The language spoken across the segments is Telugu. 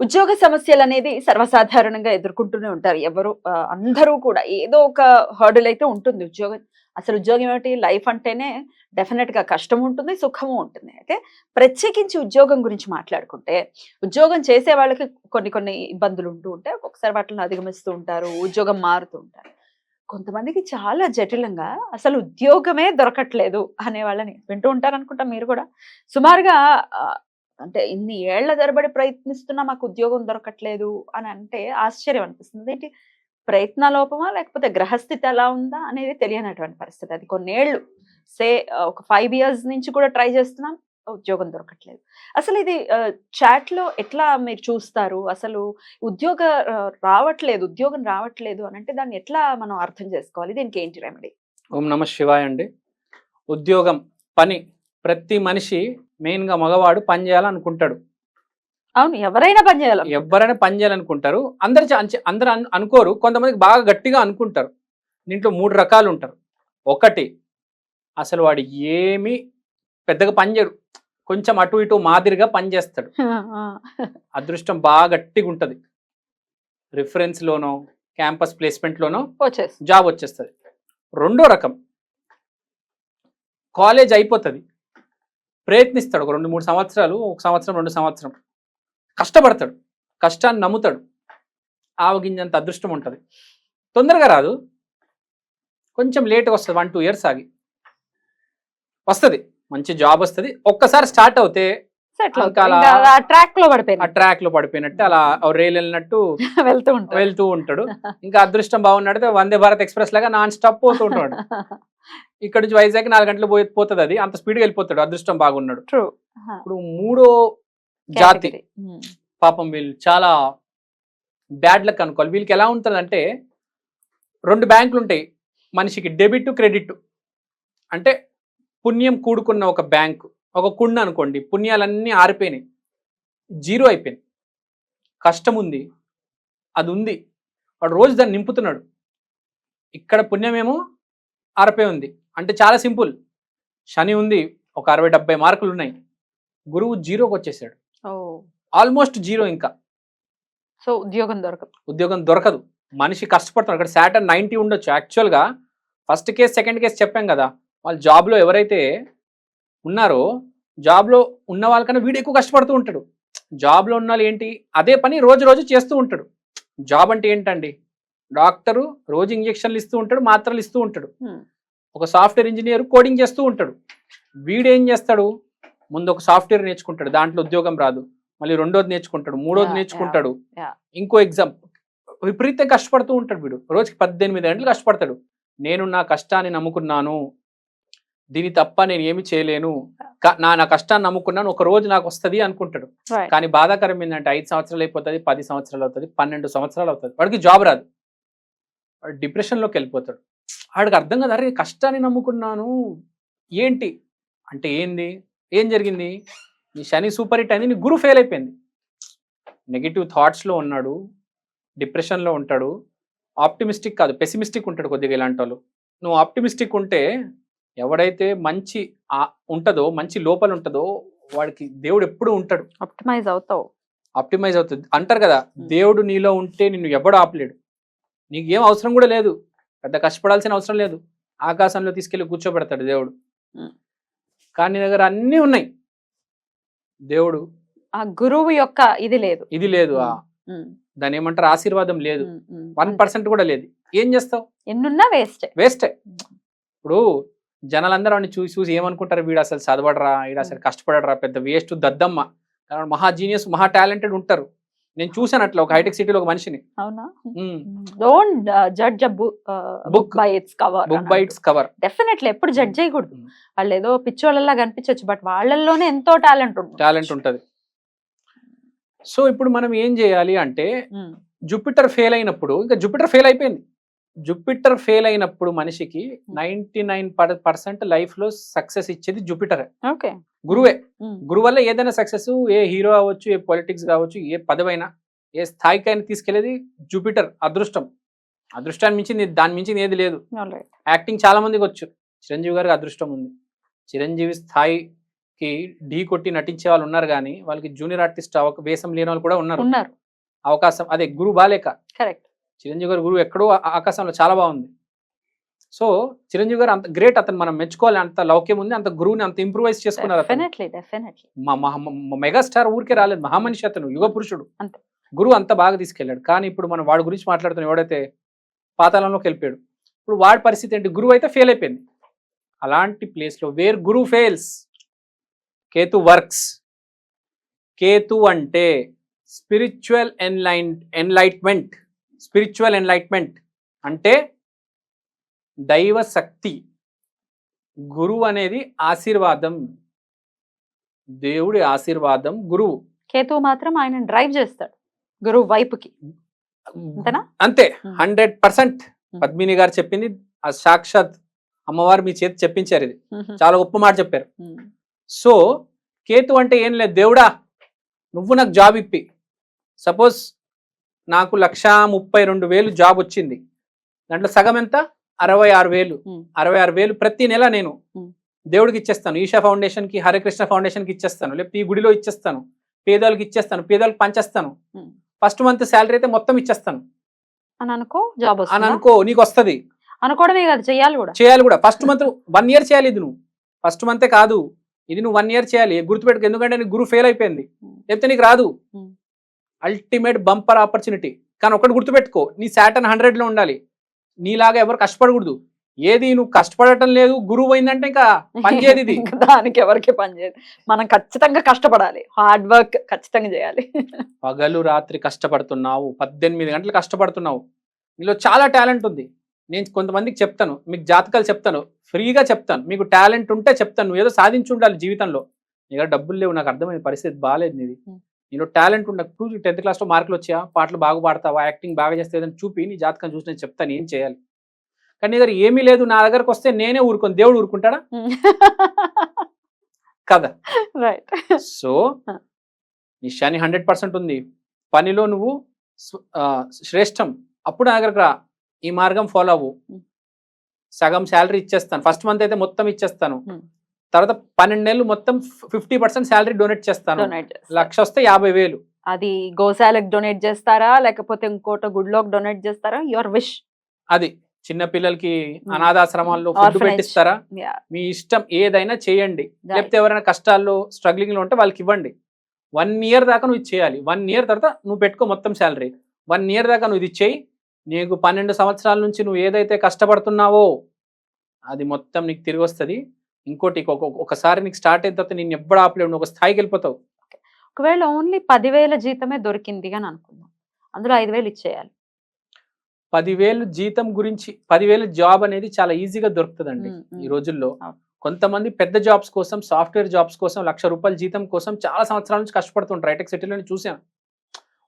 ఉద్యోగ సమస్యలు అనేది సర్వసాధారణంగా ఎదుర్కొంటూనే ఉంటారు. ఎవరు అందరూ కూడా ఏదో ఒక హర్డుల్ అయితే ఉంటుంది. ఉద్యోగం అసలు ఉద్యోగం ఏమిటి? లైఫ్ అంటేనే డెఫినెట్గా కష్టం ఉంటుంది సుఖము ఉంటుంది. అయితే ప్రత్యేకించి ఉద్యోగం గురించి మాట్లాడుకుంటే ఉద్యోగం చేసే వాళ్ళకి కొన్ని కొన్ని ఇబ్బందులు ఉంటూ ఉంటాయి. ఒక్కొక్కసారి వాటిని అధిగమిస్తూ ఉంటారు ఉద్యోగం మారుతూ ఉంటారు. కొంతమందికి చాలా జటిలంగా అసలు ఉద్యోగమే దొరకట్లేదు అనే వాళ్ళని వింటూ ఉంటారనుకుంటా మీరు కూడా. సుమారుగా అంటే ఇన్ని ఏళ్ళ తరబడి ప్రయత్నిస్తున్నా మాకు ఉద్యోగం దొరకట్లేదు అని అంటే ఆశ్చర్యం అనిపిస్తుంది. ఏంటి ప్రయత్న లోపమా? లేకపోతే గ్రహస్థితి ఎలా ఉందా? అనేది తెలియనటువంటి పరిస్థితి. అది కొన్నేళ్ళు సే ఒక ఫైవ్ ఇయర్స్ నుంచి కూడా ట్రై చేస్తున్నాం ఉద్యోగం దొరకట్లేదు. అసలు ఇది చాట్లో ఎట్లా మీరు చూస్తారు? అసలు ఉద్యోగ రావట్లేదు ఉద్యోగం రావట్లేదు అని అంటే దాన్ని ఎట్లా మనం అర్థం చేసుకోవాలి? దీనికి ఏంటి రెమెడీ ఓం నమ శివాయ అండి. ఉద్యోగం పని ప్రతి మనిషి మెయిన్గా మగవాడు పని చేయాలనుకుంటాడు. అవును ఎవరైనా పని చేయాలి. ఎవరైనా పని చేయాలనుకుంటారు. అందరు అందరు అను- అనుకోరు. కొంతమందికి బాగా గట్టిగా అనుకుంటారు. దీంట్లో మూడు రకాలు ఉంటారు. ఒకటి అసలు వాడు ఏమి పెద్దగా పని చేయడు. కొంచెం అటు ఇటు మాదిరిగా పని చేస్తాడు. అదృష్టం బాగా గట్టిగా ఉంటుంది. రిఫరెన్స్లోనో క్యాంపస్ ప్లేస్మెంట్లోనో జాబ్ వచ్చేస్తుంది. రెండో రకం కాలేజ్ అయిపోతుంది. ప్రయత్నిస్తాడు ఒక రెండు మూడు సంవత్సరాలు ఒక సంవత్సరం రెండు సంవత్సరం. కష్టపడతాడు. కష్టాన్ని నమ్ముతాడు. ఆవగింజంత అదృష్టం ఉంటుంది. తొందరగా రాదు. కొంచెం లేట్గా వస్తుంది. వన్ టూ ఇయర్స్ ఆగి. వస్తుంది. మంచి జాబ్ వస్తుంది. ఒక్కసారి స్టార్ట్ అవుతే ట్రాక్లో ఆ పడిపోయింది ట్రాక్లో పడిపోయినట్టు అలా రైలు వెళ్ళినట్టు వెళ్తూ ఉంటారు వెళ్తూ ఉంటాడు. ఇంకా అదృష్టం బాగున్నాడితే వందే భారత్ ఎక్స్ప్రెస్ లాగా నాన్ స్టాప్ పోతూ ఉంటాడు. ఇక్కడ నుంచి వైజాగ్ నాలుగు గంటలు పోయి పోతుంది అది. అంత స్పీడ్గా వెళ్ళిపోతాడు. అదృష్టం బాగున్నాడు. ట్రూ ఇప్పుడు మూడో జాతి. పాపం వీళ్ళు చాలా బ్యాడ్ లక్ అనుకోవాలి. వీళ్ళకి ఎలా ఉంటుంది అంటే రెండు బ్యాంకులు ఉంటాయి. మనిషికి డెబిట్ క్రెడిట్. అంటే పుణ్యం కూడుకున్న ఒక బ్యాంకు. ఒక కుండ అనుకోండి. పుణ్యాలన్నీ ఆరిపోయినాయి. జీరో అయిపోయింది కష్టం ఉంది. అది ఉంది. వాడు రోజు దాన్ని నింపుతున్నాడు. ఇక్కడ పుణ్యమేమో ఆరిపోయి ఉంది. అంటే చాలా సింపుల్. శని ఉంది ఒక అరవై డెబ్బై మార్కులు ఉన్నాయి. గురువు జీరోకి వచ్చేసాడు. ఆల్మోస్ట్ జీరో ఇంకా. సో ఉద్యోగం దొరకదు. ఉద్యోగం దొరకదు. మనిషి కష్టపడుతున్నాడు అక్కడ శాటర్ నైంటీ ఉండొచ్చు. యాక్చువల్గా ఫస్ట్ కేస్ సెకండ్ కేస్ చెప్పాం కదా. వాళ్ళు జాబ్లో ఎవరైతే ఉన్నారో జాబ్లో ఉన్న వాళ్ళకన్నా వీడు ఎక్కువ కష్టపడుతూ ఉంటాడు. జాబ్లో ఉన్న వాళ్ళు ఏంటి? అదే పని రోజు రోజు చేస్తూ ఉంటాడు. జాబ్ అంటే ఏంటండి? డాక్టరు రోజు ఇంజక్షన్లు ఇస్తూ ఉంటాడు మాత్రలు ఇస్తూ ఉంటాడు. ఒక సాఫ్ట్వేర్ ఇంజనీర్ కోడింగ్ చేస్తూ ఉంటాడు. వీడు ఏం చేస్తాడు? ముందు ఒక సాఫ్ట్వేర్ నేర్చుకుంటాడు. దాంట్లో ఉద్యోగం రాదు. మళ్ళీ రెండోది నేర్చుకుంటాడు. మూడోది నేర్చుకుంటాడు. ఇంకో ఎగ్జామ్. విపరీతంగా కష్టపడుతూ ఉంటాడు వీడు. రోజుకి పద్దెనిమిది గంటలు కష్టపడతాడు. నేను నా కష్టాన్ని నమ్ముకున్నాను. దీని తప్ప నేను ఏమి చేయలేను. నా నా కష్టాన్ని నమ్ముకున్నాను. ఒక రోజు నాకు వస్తుంది అనుకుంటాడు. కానీ బాధాకరం ఏంటంటే ఐదు సంవత్సరాలు అయిపోతుంది పది సంవత్సరాలు అవుతుంది పన్నెండు సంవత్సరాలు అవుతుంది. వాడికి జాబ్ రాదు. వాడు డిప్రెషన్లోకి వెళ్ళిపోతాడు. వాడికి అర్థం కదా. అరే కష్టాన్ని నమ్ముకున్నాను. ఏంటి? అంటే ఏంది? ఏం జరిగింది? నీ శని సూపర్ హిట్ అయింది. నీ గురు ఫెయిల్ అయిపోయింది. నెగిటివ్ థాట్స్లో ఉన్నాడు. డిప్రెషన్లో ఉంటాడు. ఆప్టిమిస్టిక్ కాదు. పెసిమిస్టిక్ ఉంటాడు కొద్దిగా ఇలాంటి వాళ్ళు నువ్వు ఆప్టిమిస్టిక్ ఉంటే ఎవడైతే మంచి ఉంటుందో మంచి లోపల ఉంటుందో వాడికి దేవుడు ఎప్పుడు ఉంటాడు. ఆప్టిమైజ్ అవుతావు. ఆప్టిమైజ్ అవుతుంది. అంటారు కదా దేవుడు నీలో ఉంటే నిన్ను ఎవడు ఆపలేడు. నీకు ఏం అవసరం కూడా లేదు. పెద్ద కష్టపడాల్సిన అవసరం లేదు. ఆకాశంలో తీసుకెళ్ళి కూర్చోబెడతాడు దేవుడు. కానీ దగ్గర అన్నీ ఉన్నాయి. దేవుడు ఆ గురువు యొక్క ఇది లేదు. ఇది లేదు. దాని ఏమంటారు? ఆశీర్వాదం లేదు. వన్ పర్సెంట్ కూడా లేదు. ఏం చేస్తావు? ఎన్నున్నా వేస్ట్. వేస్ట్. ఇప్పుడు జనాలందరూ వాడిని చూసి చూసి ఏమనుకుంటారు? వీడు అసలు చదవడరా? వీడు అసలు కష్టపడరా? పెద్ద వేస్ట్ దద్దమ్మ. మహా జీనియస్ మహా టాలెంటెడ్ ఉంటారు. నేను చూసాను అట్లా ఒక హైటెక్ సిటీలో ఒక మనిషిని. అవునా? Don't judge book. By its cover book cover definitely ఎప్పుడు జడ్జ్ చేయకూడదు. వాళ్ళు ఏదో పిచ్చోళ్ళలా కనిపించవచ్చు బట్ వాళ్ళల్లోనే ఎంతో టాలెంట్ ఉంటుంది. టాలెంట్ ఉంటుంది. సో ఇప్పుడు మనం ఏం చేయాలి అంటే. జూపిటర్ ఫెయిల్ అయినప్పుడు ఇంకా జూపిటర్ ఫెయిల్ అయిపోయింది. జూపిటర్ ఫెయిల్ అయినప్పుడు మనిషికి నైన్టీ నైన్ పర్సెంట్ లైఫ్లో సక్సెస్ ఇచ్చేది జూపిటర్. ఓకే. గురువే. గురువు వల్ల ఏదైనా సక్సెస్ ఏ హీరో అవ్వచ్చు ఏ పొలిటిక్స్ కావచ్చు ఏ పదవైనా ఏ స్థాయికైనా తీసుకెళ్ళేది జూపిటర్ అదృష్టం. అదృష్టాన్ని మించింది దాని మించింది ఏది లేదు. యాక్టింగ్ చాలా మందికి వచ్చు. చిరంజీవి గారికి అదృష్టం ఉంది. చిరంజీవి స్థాయికి ఢీ కొట్టి నటించే వాళ్ళు ఉన్నారు కానీ వాళ్ళకి జూనియర్ ఆర్టిస్ట్ అవక వేషం లేని వాళ్ళు కూడా ఉన్నారు. అవకాశం అదే గురు బాలేక. కరెక్ట్. చిరంజీవి గారి గురువు ఎక్కడో ఆకాశంలో చాలా బాగుంది. సో చిరంజీవి గారు అంత గ్రేట్ అతను. మనం మెచ్చుకోవాలి. అంత లౌక్యం ఉంది. అంత గురువుని అంత ఇంప్రూవైజ్ చేసుకున్నారు మెగాస్టార్ ఊరికే రాలేదు. మహామనిషి అతను యుగ పురుషుడు. గురువు అంత బాగా తీసుకెళ్ళాడు. కానీ ఇప్పుడు మనం వాడి గురించి మాట్లాడుతున్న ఎవడైతే పాతాళంలోకి వెళ్ళిపోయాడు. ఇప్పుడు వాడి పరిస్థితి ఏంటి? గురువు అయితే ఫెయిల్ అయిపోయింది. అలాంటి ప్లేస్లో where Guru fails Ketu works Ketu అంటే స్పిరిచువల్ ఎన్లైన్ ఎన్లైట్మెంట్ స్పిరిచువల్ ఎన్లైట్మెంట్ అంటే దైవ శక్తి గురువు అనేది ఆశీర్వాదం. దేవుడి ఆశీర్వాదం గురువు. కేతువు మాత్రం ఆయన డ్రైవ్ చేస్తాడు గురువు వైపుకి? అంతే. Hundred percent. పద్మిని గారు చెప్పింది ఆ సాక్షాత్ అమ్మవారు మీ చేతి చెప్పించారు ఇది. చాలా గొప్ప మాట చెప్పారు. సో కేతు అంటే ఏం లేదు దేవుడా నువ్వు నాకు జాబ్ ఇప్పి. సపోజ్ నాకు లక్ష ముప్పై రెండు వేలు జాబ్ వచ్చింది. దాంట్లో సగం ఎంత? అరవై ఆరు వేలు. అరవై ఆరు వేలు ప్రతి నెల నేను. దేవుడికి ఇచ్చేస్తాను. ఈషా ఫౌండేషన్కి హరికృష్ణ ఫౌండేషన్కి ఇచ్చేస్తాను. లేకపోతే ఈ గుడిలో ఇచ్చేస్తాను. పేదోళ్ళకి ఇచ్చేస్తాను. పేదోళ్ళకి పంచేస్తాను. ఫస్ట్ మంత్ శాలరీ అయితే మొత్తం ఇచ్చేస్తాను. అని అనుకో జాబ్ అని వస్తుంది అనుకో నీకు వస్తది. అనుకోవడమే కాదు చెయ్యాలి కూడా. చేయాలి కూడా. ఫస్ట్ మంత్ వన్ ఇయర్ చేయాలి ఇది నువ్వు. ఫస్ట్ మంతే కాదు. ఇది నువ్వు వన్ ఇయర్ చేయాలి. గుర్తుపెట్టుకో ఎందుకంటే నీకు గురు ఫెయిల్ అయిపోయింది. లేకపోతే నీకు రాదు. Ultimate bumper opportunity. కానీ ఒకటి గుర్తుపెట్టుకో నీ శాటన్ హండ్రెడ్లో ఉండాలి. నీలాగా ఎవరు కష్టపడకూడదు. ఏది నువ్వు కష్టపడటం లేదు గురువు అయిందంటే ఇంకా పనిచేయదు ఇది. దానికి ఎవరికి పని చేయదు. మనం ఖచ్చితంగా కష్టపడాలి. హార్డ్ వర్క్ ఖచ్చితంగా చేయాలి. పగలు రాత్రి కష్టపడుతున్నావు పద్దెనిమిది గంటలు కష్టపడుతున్నావు. నీలో చాలా టాలెంట్ ఉంది. నేను కొంతమందికి చెప్తాను మీకు జాతకాలు చెప్తాను ఫ్రీగా చెప్తాను. మీకు టాలెంట్ ఉంటే చెప్తాను. నువ్వు ఏదో సాధించి ఉండాలి జీవితంలో. నీ దగ్గర డబ్బులు లేవు నాకు అర్థమైన పరిస్థితి బాగాలేదు నీది. నీలో టాలెంట్ ఉండకు టెన్త్ క్లాస్లో మార్కులు వచ్చాయా? పాటలు బాగా పాడతావా? యాక్టింగ్ బాగా చేస్తే ఏదైనా చూపి నీ జాతకం చూసి నేను చెప్తాను ఏం చేయాలి? కానీ నీ దగ్గర ఏమీ లేదు నా దగ్గరకు వస్తే నేనే ఊరుకోను. దేవుడు ఊరుకుంటాడా? కదా? Right so. నీ శని హండ్రెడ్ పర్సెంట్ ఉంది. పనిలో నువ్వు శ్రేష్టం. అప్పుడు నా దగ్గరకు రా. ఈ మార్గం ఫాలో అవ్వు. Hmm. సగం శాలరీ ఇచ్చేస్తాను. ఫస్ట్ మంత్ అయితే మొత్తం ఇచ్చేస్తాను. Hmm. తర్వాత పన్నెండు నెలలు మొత్తం ఫిఫ్టీ పర్సెంట్ శాలరీ డొనేట్ చేస్తాను. లక్ష వస్తే యాభై వేలు. అది గోశాలకు డొనేట్ చేస్తారా? లేకపోతే ఇంకోట గుడిలోకి డొనేట్ చేస్తారా? Your wish. అది చిన్న పిల్లలకి. అనాథాశ్రమాల్లో ఫుడ్. పెట్టిస్తారా? మీ ఇష్టం ఏదైనా చేయండి. లేకపోతే ఎవరైనా కష్టాల్లో స్ట్రగ్లింగ్లో ఉంటే వాళ్ళకి ఇవ్వండి. వన్ ఇయర్ దాకా నువ్వు ఇది చేయాలి. వన్ ఇయర్ తర్వాత నువ్వు పెట్టుకో మొత్తం శాలరీ. వన్ ఇయర్ దాకా నువ్వు ఇది చేయి. నీకు పన్నెండు సంవత్సరాల నుంచి నువ్వు ఏదైతే కష్టపడుతున్నావో అది మొత్తం నీకు తిరిగి వస్తుంది. ఇంకోటి ఒక- ఒకసారి నీకు స్టార్ట్ అయిన తర్వాత నేను ఎప్పుడు ఆపలేవు ఒక స్థాయికి వెళ్ళిపోతావు. ఒకవేళ ఓన్లీ పదివేల జీతమే దొరికింది అని అనుకుందాం. అందులో ఐదు వేలు ఇచ్చేయాలి. పదివేలు జీతం గురించి పదివేలు జాబ్ అనేది చాలా ఈజీగా దొరుకుతుందండి. ఈ రోజుల్లో. కొంతమంది పెద్ద జాబ్స్ కోసం సాఫ్ట్వేర్ జాబ్స్ కోసం లక్ష రూపాయల జీతం కోసం చాలా సంవత్సరాల నుంచి కష్టపడుతుంటారు. హైటెక్ సిటీలో చూసాను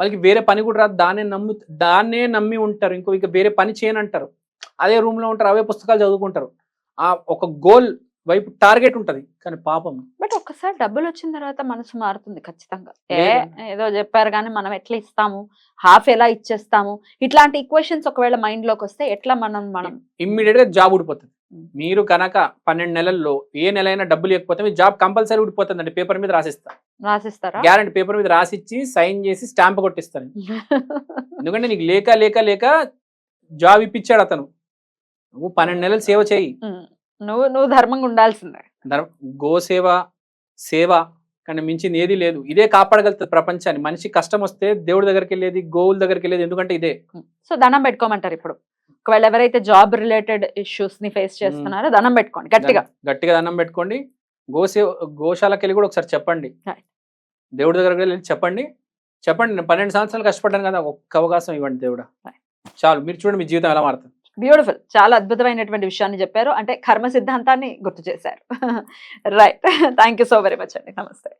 వాళ్ళకి వేరే పని కూడా రాదు దాన్నే నమ్ము దాన్నే నమ్మి ఉంటారు. ఇంకో ఇంకా వేరే పని చేయనంటారు. అదే room లో ఉంటారు అవే పుస్తకాలు చదువుకుంటారు. ఆ ఒక గోల్ వైపు టార్గెట్ ఉంటది కానీ పాపం. బట్ ఒక్కసారి డబ్బులు వచ్చిన తర్వాత మనసు మారుతుంది ఖచ్చితంగా. ఏ. ఏదో చెప్పారు కానీ మనం ఎట్లా ఇస్తాము? హాఫ్ ఎలా ఇచ్చేస్తాము? ఇట్లాంటి ఈక్వేషన్స్ ఒకవేళ మైండ్లోకి వస్తే ఎట్లా మనం మనం ఇమ్మీడియట్గా జాబ్ ఊడిపోతుంది. మీరు కనుక పన్నెండు నెలల్లో ఏ నెల అయినా డబ్బులు ఇవ్వకపోతే మీ జాబ్ కంపల్సరీ ఊడిపోతుందండి. పేపర్ మీద రాసిస్తా. రాసిస్తారా? గ్యారంటీ పేపర్ మీద రాసిచ్చి సైన్ చేసి స్టాంప్ కొట్టిస్తాను. ఎందుకంటే నీకు లేక లేక లేక జాబ్ ఇప్పించాడు అతను. నువ్వు పన్నెండు నెలలు సేవ చేయి. నువ్వు నువ్వు ధర్మంగా ఉండాల్సిందే. ధర్మ గోసేవ సేవ కానీ మించింది ఏది లేదు. ఇదే కాపాడగలుగుతుంది ప్రపంచాన్ని. మనిషి కష్టం వస్తే దేవుడి దగ్గరికి వెళ్ళేది గోవుల దగ్గరికి వెళ్ళేది ఎందుకంటే ఇదే. సో దండం పెట్టుకోమంటారు ఇప్పుడు. ఒకవేళ ఎవరైతే జాబ్ రిలేటెడ్ ఇష్యూస్ని ఫేస్ చేస్తున్నారో దండం పెట్టుకోండి గట్టిగా. దన్- గట్టిగా దండం పెట్టుకోండి. గోసే గోశాలకు వెళ్ళి కూడా ఒకసారి చెప్పండి. దేవుడి దగ్గరికి వెళ్ళి చెప్పండి. చెప్పండి నేను పన్నెండు సంవత్సరాలు కష్టపడ్డాను కదా ఒక్క అవకాశం ఇవ్వండి దేవుడా. చాలు మీరు చూడండి మీ జీవితం ఎలా మారుతుంది. బ్యూటిఫుల్ చాలా అద్భుతమైనటువంటి విషయాన్ని చెప్పారు. అంటే కర్మ సిద్ధాంతాన్ని గుర్తు చేశారు. Right thank you so very much అండి. నమస్తే.